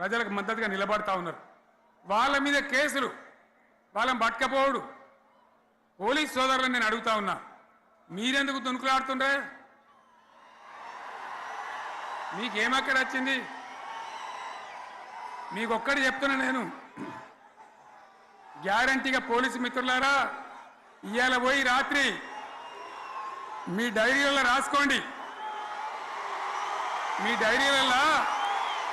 ప్రజలకు మద్దతుగా నిలబడతా ఉన్నారు. వాళ్ళ మీద కేసులు వాళ్ళని పట్టకపోవడు. పోలీస్ సోదరులను నేను అడుగుతా ఉన్నా మీరెందుకు దునుకులాడుతుండ్రే? మీకేమక్కడ వచ్చింది? మీకు ఒక్కటి చెప్తున్నా నేను. గ్యారంటీగా పోలీసు మిత్రులారా ఇవాళ పోయి రాత్రి మీ డైరీలలో రాసుకోండి. మీ డైరీలలో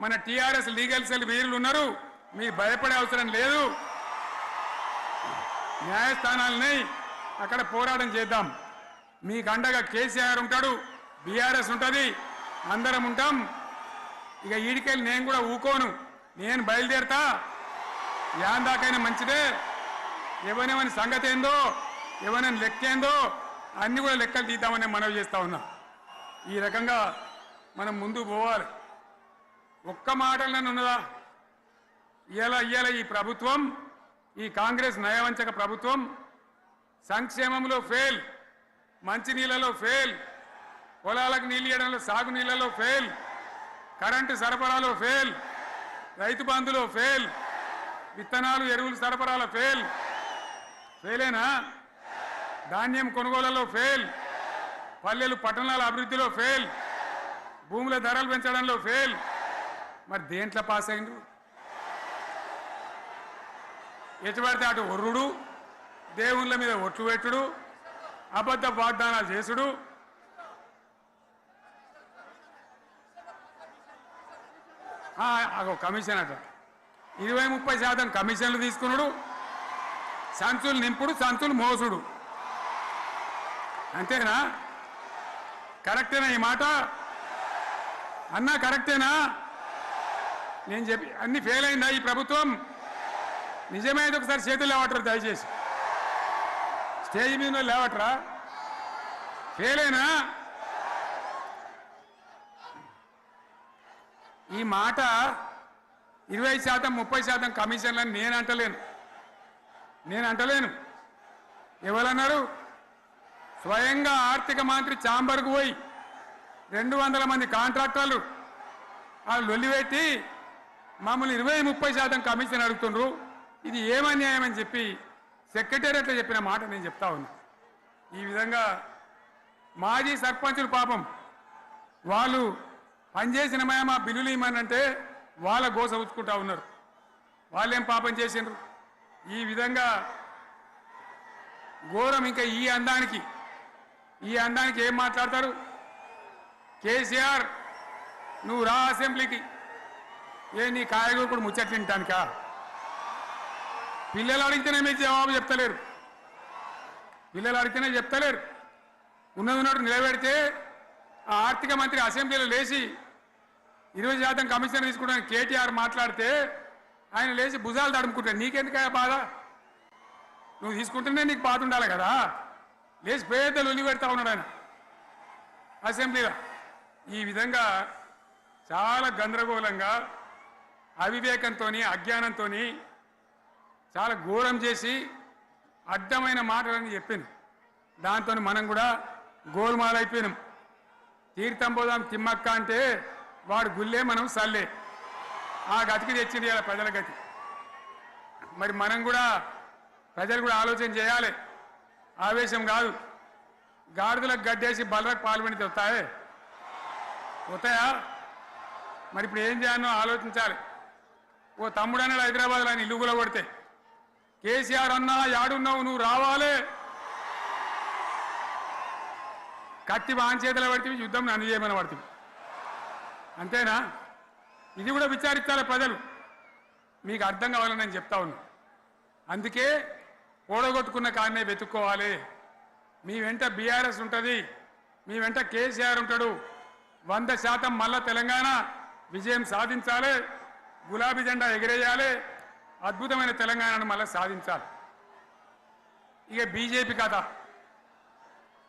మన టీఆర్ఎస్ లీగల్ సెల్ వీరులు ఉన్నారు మీ భయపడే అవసరం లేదు. న్యాయస్థానాలని అక్కడ పోరాటం చేద్దాం. మీకు అండగా కేసీఆర్ ఉంటాడు బీఆర్ఎస్ ఉంటుంది అందరం ఉంటాం. ఇక ఈడికెళ్ళి నేను కూడా ఊకోను. నేను బయలుదేరతా. యాందాకైనా మంచిదే. ఎవరెవని సంగతి ఏందో ఎవరైనా లెక్కేందో అన్నీ కూడా లెక్కలు తీద్దామని మనవి చేస్తా ఉన్నా. ఈ రకంగా మనం ముందు పోవాలి. ఒక్క మాటలను ఉన్నదా? ఇవాళ ఇవాళ ఈ ప్రభుత్వం ఈ కాంగ్రెస్ నయవంచక ప్రభుత్వం సంక్షేమంలో ఫెయిల్ మంచినీళ్ళలో ఫెయిల్ పొలాలకు నీళ్ళు ఇవ్వడంలో సాగు నీళ్ళలో ఫెయిల్ కరెంటు సరఫరాలో ఫెయిల్ రైతు బంధులో ఫెయిల్ విత్తనాలు ఎరువులు సరఫరాలో ఫెయిల్ ఫెయిలేనా ధాన్యం కొనుగోలలో ఫెయిల్ పల్లెలు పట్టణాల అభివృద్ధిలో ఫెయిల్ భూముల ధరలు పెంచడంలో ఫెయిల్ మరి దేంట్లో పాస్ అయిండు? ఎటు అటు ఒర్రుడు దేవుళ్ళ మీద ఒట్లు పెట్టుడు అబద్ధ వాగ్దానాలు చేసుడు. అగో కమిషన్ అట. ఇరవై ముప్పై శాతం కమిషన్లు తీసుకున్నాడు. సంచులు నింపుడు సంచులు మోసుడు. అంతేనా? కరెక్టేనా ఈ మాట? అన్నా కరెక్టేనా? నేను చెప్పి అన్ని ఫెయిల్ అయిందా ఈ ప్రభుత్వం? నిజమైతే ఒకసారి చేతులు లేవటరు దయచేసి. స్టేజ్ మీద లేవటరా? లేవట్రా అయినా? ఈ మాట ఇరవై శాతం ముప్పై శాతం కమిషన్లని నేను అంటలేను. నేను అంటలేను. ఎవరన్నారు? స్వయంగా ఆర్థిక మంత్రి చాంబర్కు పోయి రెండు వందల మంది కాంట్రాక్టర్లు వాళ్ళు లొల్లిపెట్టి మమ్మల్ని ఇరవై ముప్పై శాతం కమిషన్ అడుగుతుండ్రు. ఇది ఏమన్యాయం అని చెప్పి సెక్రటేరియట్లో చెప్పిన మాట నేను చెప్తా ఉన్నా. ఈ విధంగా మాజీ సర్పంచులు పాపం వాళ్ళు పనిచేసిన మేమ బిల్లులు ఇమ్మనంటే వాళ్ళ గోస ఉంచుకుంటా ఉన్నారు. వాళ్ళేం పాపం చేసిండ్రు? ఈ విధంగా ఘోరం ఇంకా ఈ అందానికి ఈ అందానికి ఏం మాట్లాడతారు? కేసీఆర్ నువ్వు రా అసెంబ్లీకి. ఏ నీ కాయగూరకుడు ముచ్చట్లు తింటానికా పిల్లలు అడిగితేనే మీకు జవాబు చెప్తలేరు. పిల్లలు అడిగితేనే చెప్తలేరు. ఉన్నది ఉన్నట్టు నిలబెడితే ఆ ఆర్థిక మంత్రి అసెంబ్లీలో లేచి ఇరవై శాతం కమిషన్ తీసుకోవడానికి కేటీఆర్ మాట్లాడితే ఆయన లేచి భుజాలు తడుముకుంటాడు నీకెందుకయ్యా బాధ? నువ్వు తీసుకుంటేనే నీకు బాధ ఉండాలి కదా. లేచి పేదలు ఉల్లి పెడతా ఉన్నాడు ఆయన అసెంబ్లీలో. ఈ విధంగా చాలా గందరగోళంగా అవివేకంతో అజ్ఞానంతో చాలా ఘోరం చేసి అడ్డమైన మాటలని చెప్పింది దాంతో మనం కూడా గోల్మాలైపోయినాం తీర్థం పోదాం తిమ్మక్క అంటే వాడు గుల్లే మనం సల్లే. ఆ గతికి తెచ్చింది ఇలా ప్రజల గతి. మరి మనం కూడా ప్రజలు కూడా ఆలోచన చేయాలి. ఆవేశం కాదు. గాడిదలకు గడ్డేసి బలరకు పాల్పడి వస్తాయే? వస్తాయా? మరి ఇప్పుడు ఏం చేయాలో ఆలోచించాలి. ఓ తమ్ముడన్నాడు హైదరాబాద్లో ఆయన ఇల్లు కొడితే కేసీఆర్ అన్నా యాడున్నావు నువ్వు రావాలే. కత్తి చేతిలో పడితే యుద్ధం నన్ను చేయమని పడుతుంది అంతేనా? ఇది కూడా విచారించాలి ప్రజలు. మీకు అర్థం కావాలని నేను చెప్తా ఉన్నా. అందుకే ఓడగొట్టుకున్న కాడనే వెతుక్కోవాలి. మీ వెంట బీఆర్ఎస్ ఉంటుంది. మీ వెంట కేసీఆర్ ఉంటాడు. వంద శాతం మళ్ళా తెలంగాణ విజయం సాధించాలి. గులాబీ జెండా ఎగిరేయాలి. అద్భుతమైన తెలంగాణను మళ్ళీ సాధించాలి. ఇక బీజేపీ కథ.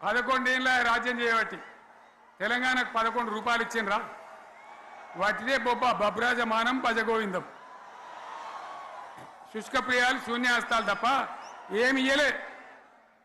పదకొండేళ్ళ రాజ్యం చేయబట్టి తెలంగాణకు పదకొండు రూపాయలు ఇచ్చిండ్రా. వాటిదే బొబ్బ బబ్రాజమానం భజగోవిందం. శుష్క ప్రియాలు శూన్యాస్తాలు తప్ప ఏమి ఇయ్యలే.